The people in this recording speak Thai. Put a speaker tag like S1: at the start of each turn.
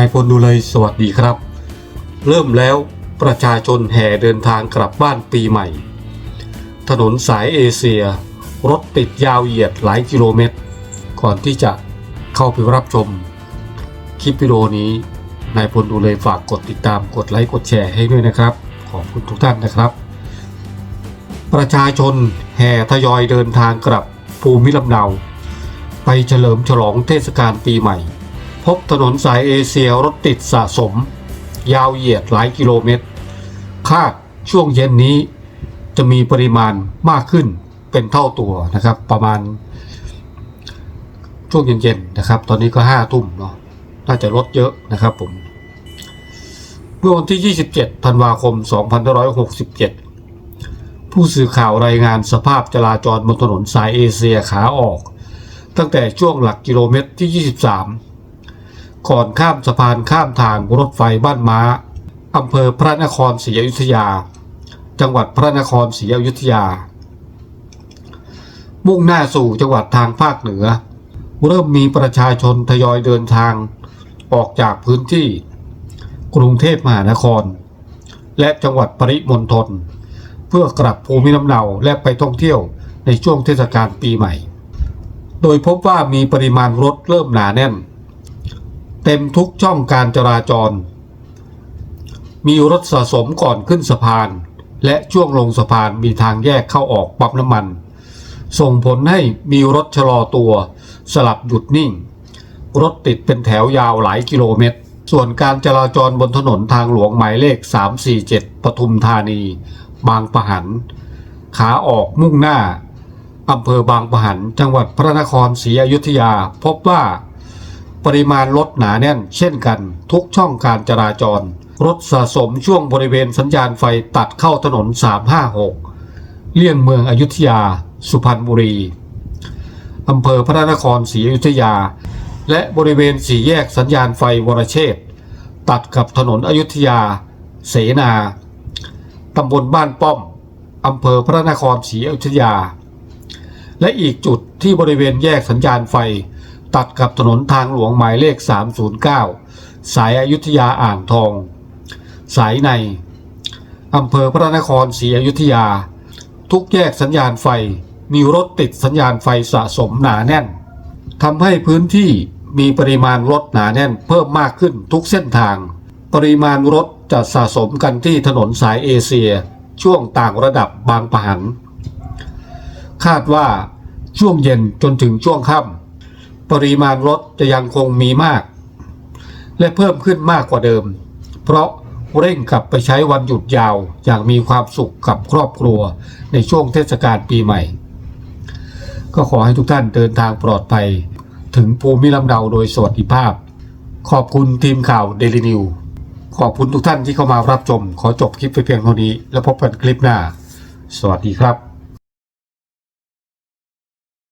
S1: นายพลดูเลยสวัสดีครับ เริ่มแล้วประชาชนแห่เดินทางกลับบ้านปีใหม่ ถนนสายเอเชีย รถติดยาวเหยียดหลายกิโลเมตร ก่อนที่จะเข้าไปรับชม คลิปวิดีโอนี้นายพลดูเลยฝากกดติดตามกดไลค์กดแชร์ให้ด้วยนะครับ ขอบคุณทุกท่านนะครับ ประชาชนแห่ทยอยเดินทางกลับภูมิลำเนา ไปเฉลิมฉลองเทศกาลปีใหม่ พบถนนสายเอเชียรถติดสะสม ยาวเหยียดหลายกิโลเมตร คาดช่วงเย็นนี้จะมีปริมาณมากขึ้นเป็นเท่าตัวนะครับ ประมาณ ช่วงเย็นๆนะครับ ตอนนี้ก็ห้าทุ่มเนาะน่าจะลดเยอะนะครับผม เมื่อวันที่ 27 ธันวาคม 2567 ผู้สื่อข่าวรายงานสภาพจราจรบนถนนสายเอเชียขาออก ตั้งแต่ช่วงหลักกิโลเมตรที่ 23 ก่อนข้ามสะพานข้ามทางรถไฟบ้านม้าอำเภอพระนครศรีอยุธยา จังหวัดพระนครศรีอยุธยา มุ่งหน้าสู่จังหวัดทางภาคเหนือ เริ่มมีประชาชนทยอยเดินทางออกจากพื้นที่ กรุงเทพมหานคร และจังหวัดปริมณฑลเพื่อกลับภูมิลำเนาและไปท่องเที่ยวในช่วงเทศกาลปีใหม่ โดยพบว่ามีปริมาณรถเริ่มหนาแน่น เต็มทุกช่องการจราจร มีรถสะสมก่อนขึ้นสะพาน และช่วงลงสะพานมีทางแยกเข้าออกปั๊มน้ำมัน ส่งผลให้มีรถชะลอตัวสลับหยุดนิ่ง รถติดเป็นแถวยาวหลายกิโลเมตร ส่วนการจราจรบนถนนทางหลวงหมายเลข 347 ปทุมธานี บางปะหัน ขาออกมุ่งหน้าอำเภอบางปะหัน จังหวัดพระนครศรีอยุธยาพบว่า ปริมาณรถหนาแน่น เช่นกัน ทุกช่องการจราจร รถสะสมช่วงบริเวณสัญญาณไฟตัดเข้าถนน 356 เลี่ยงเมืองอยุธยา สุพรรณบุรีอำเภอพระนครศรีอยุธยา และบริเวณสี่แยกสัญญาณไฟวรเชษตัดกับถนนอยุธยา เสนาตำบลบ้านป้อมอำเภอพระนครศรีอยุธยา และอีกจุดที่บริเวณแยกสัญญาณไฟ ตัดกับถนนทางหลวงหมายเลข 309 สายอายุทยาอ่างทอง สายในอำเภอพระนครศรีอยุธยา ทุกแยกสัญญาณไฟมีรถติดสัญญาณไฟสะสมหนาแน่นทำให้พื้นที่มีปริมาณรถหนาแน่นเพิ่มมากขึ้นทุกเส้นทาง ปริมาณรถจะสะสมกันที่ถนนสายเอเชีย ช่วงต่างระดับบางปะหัน คาดว่าช่วงเย็นจนถึงช่วงค่ำ ปริมาณรถจะยังคงมีมาก และเพิ่มขึ้นมากกว่าเดิม เพราะเร่งกลับไปใช้วันหยุดยาวอย่างมีความสุขกับครอบครัวในช่วงเทศกาลปีใหม่ ก็ขอให้ทุกท่านเดินทางปลอดภัยถึงภูมิลำเนาโดยสวัสดิภาพ ขอบคุณทีมข่าวเดลินิวขอบคุณทุกท่านที่เข้ามารับชม ขอจบคลิปไปเพียงเท่านี้ แล้วพบกันคลิปหน้า สวัสดีครับ